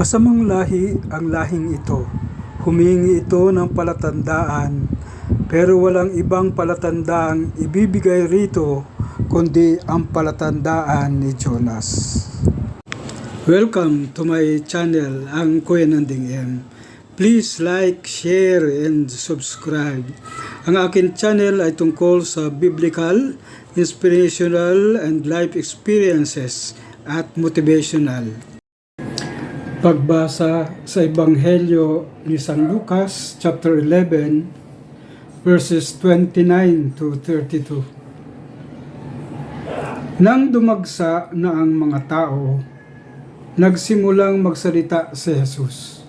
Masamang lahi ang lahing ito. Humingi ito ng palatandaan, pero walang ibang palatandaang ibibigay rito kundi ang palatandaan ni Jonas. Welcome to my channel, ang Kuya Nanding M. Please like, share, and subscribe. Ang akin channel ay tungkol sa biblical, inspirational, and life experiences at motivational. Pagbasa sa Ebanghelyo ni San Lucas, chapter 11, verses 29 to 32. Nang dumagsa na ang mga tao, nagsimulang magsalita si Jesus.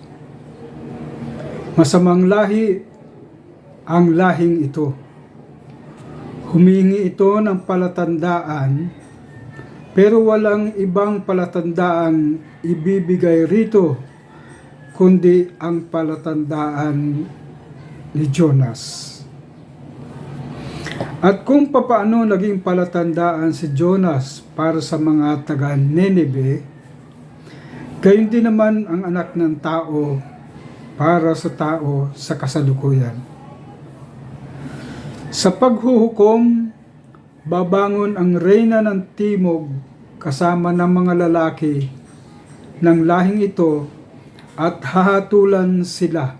Masamang lahi ang lahing ito. Humingi ito ng palatandaan pero walang ibang palatandaang ibibigay rito kundi ang palatandaan ni Jonas. At kung papaano naging palatandaan si Jonas para sa mga taga Nineveh, gayon din naman ang anak ng tao para sa tao sa kasalukuyan. Sa paghuhukom, babangon ang reyna ng timog kasama ng mga lalaki ng lahing ito at hahatulan sila.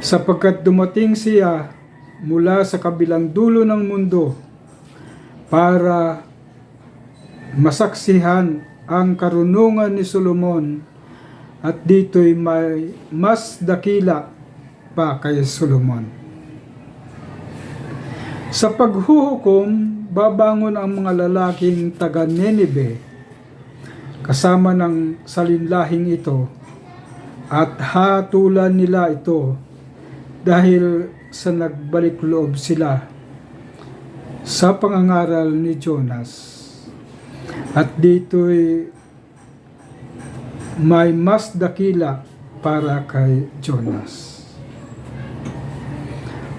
Sapagkat dumating siya mula sa kabilang dulo ng mundo para masaksihan ang karunungan ni Solomon at dito'y may mas dakila pa kay Solomon. Sa paghuhukom, babangon ang mga lalaking taga Nineveh kasama ng salinlahing ito at hatulan nila ito dahil sa nagbalik loob sila sa pangangaral ni Jonas. At dito'y may mas dakila para kay Jonas.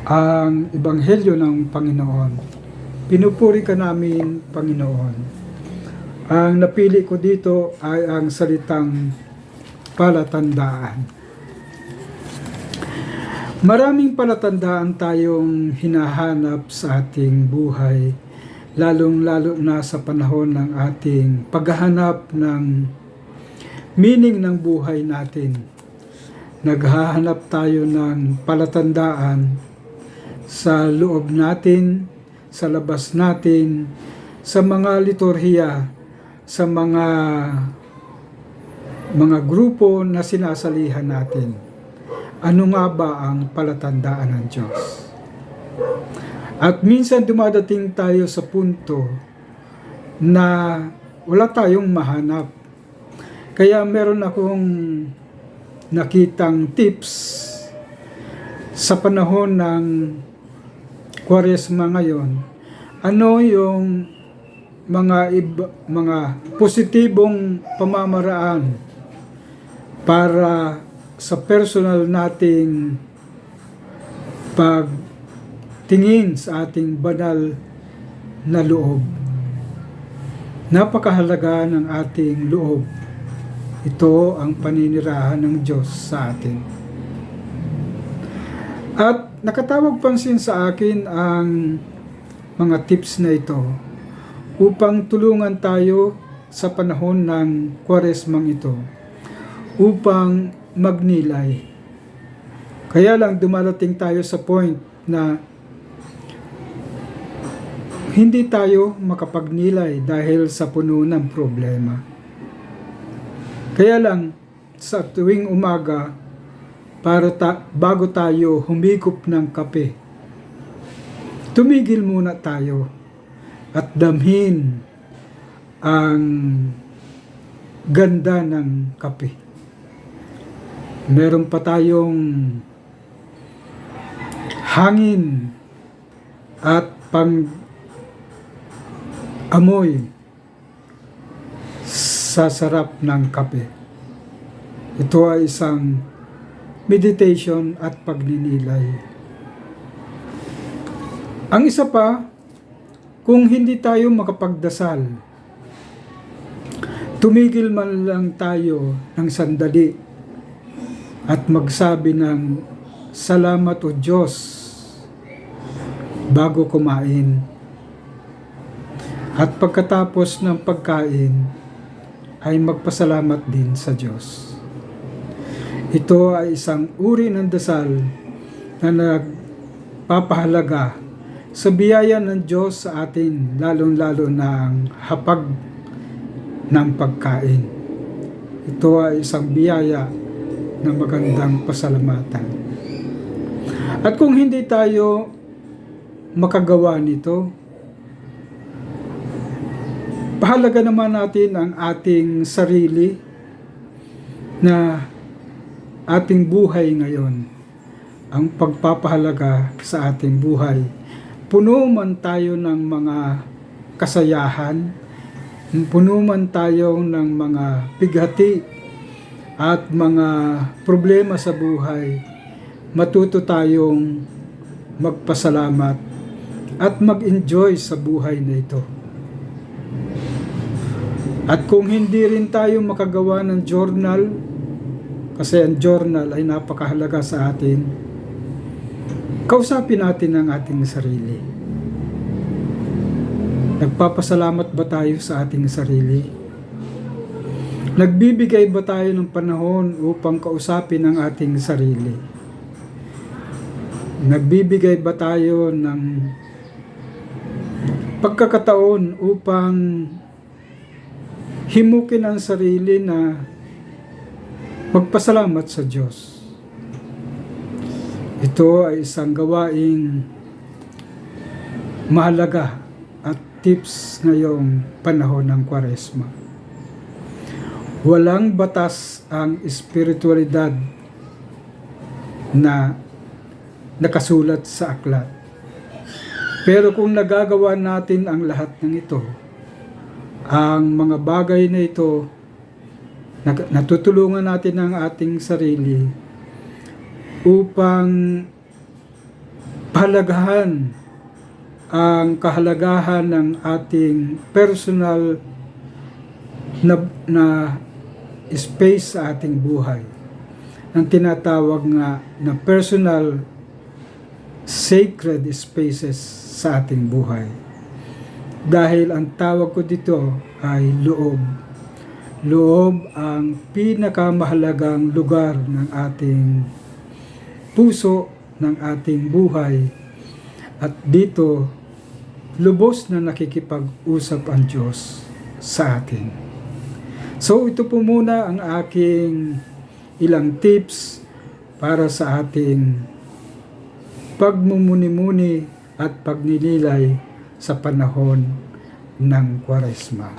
Ang Ebanghelyo ng Panginoon. Pinupuri ka namin, Panginoon. Ang napili ko dito ay ang salitang palatandaan. Maraming palatandaan tayong hinahanap sa ating buhay, lalong-lalo na sa panahon ng ating paghahanap ng meaning ng buhay natin. Naghahanap tayo ng palatandaan sa loob natin, sa labas natin, sa mga liturhiya, sa mga mga grupo na sinasalihan natin. Ano nga ba ang palatandaan ng Diyos? At minsan dumadating tayo sa punto na wala tayong mahanap. Kaya meron akong nakitang tips sa panahon ng Kwaresma ngayon. Ano yung mga iba, mga positibong pamamaraan para sa personal nating pagtingin sa ating banal na loob. Napakahalaga ng ating loob. Ito ang paninirahan ng Diyos sa atin. At nakatawag pansin sa akin ang mga tips na ito upang tulungan tayo sa panahon ng kwaresmang ito upang magnilay. Kaya lang dumarating tayo sa point na hindi tayo makapagnilay dahil sa puno ng problema. Kaya lang sa tuwing umaga para ta- bago tayo humigop ng kape, tumigil muna tayo at damhin ang ganda ng kape meron pa tayong hangin at pang amoy sa sarap ng kape. Ito ay isang meditation at pagninilay. Ang isa pa, kung hindi tayo makapagdasal, tumigil man lang tayo ng sandali at magsabi ng salamat o Diyos bago kumain. At pagkatapos ng pagkain ay magpasalamat din sa Diyos. Ito ay isang uri ng dasal na nagpapahalaga sa biyaya ng Diyos sa atin, lalong-lalo na hapag ng pagkain. Ito ay isang biyaya na magandang pasalamatan. At kung hindi tayo makagawa nito, pahalaga naman natin ang ating sarili na ating buhay ngayon, ang pagpapahalaga sa ating buhay. Puno man tayo ng mga kasayahan, puno man tayo ng mga bighati at mga problema sa buhay, matuto tayong magpasalamat at mag-enjoy sa buhay na ito. At kung hindi rin tayo makagawa ng journal, kasi ang journal ay napakahalaga sa atin, kausapin natin ang ating sarili. Nagpapasalamat ba tayo sa ating sarili? Nagbibigay ba tayo ng panahon upang kausapin ang ating sarili? Nagbibigay ba tayo ng pagkakataon upang himukin ang sarili na magpasalamat sa Diyos? Ito ay isang gawaing mahalaga at tips ngayong panahon ng Kwaresma. Walang batas ang espiritualidad na nakasulat sa aklat. Pero kung nagagawa natin ang lahat ng ito, ang mga bagay na ito, natutulungan natin ang ating sarili upang pahalagahan ang kahalagahan ng ating personal na, na space sa ating buhay. Ang tinatawag nga na personal sacred spaces sa ating buhay. Dahil ang tawag ko dito ay loob. Loob ang pinakamahalagang lugar ng ating puso, ng ating buhay. At dito, lubos na nakikipag-usap ang Diyos sa atin. So ito po muna ang aking ilang tips para sa ating pagmumuni-muni at pagninilay sa panahon ng Kwaresma.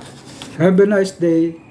Have a nice day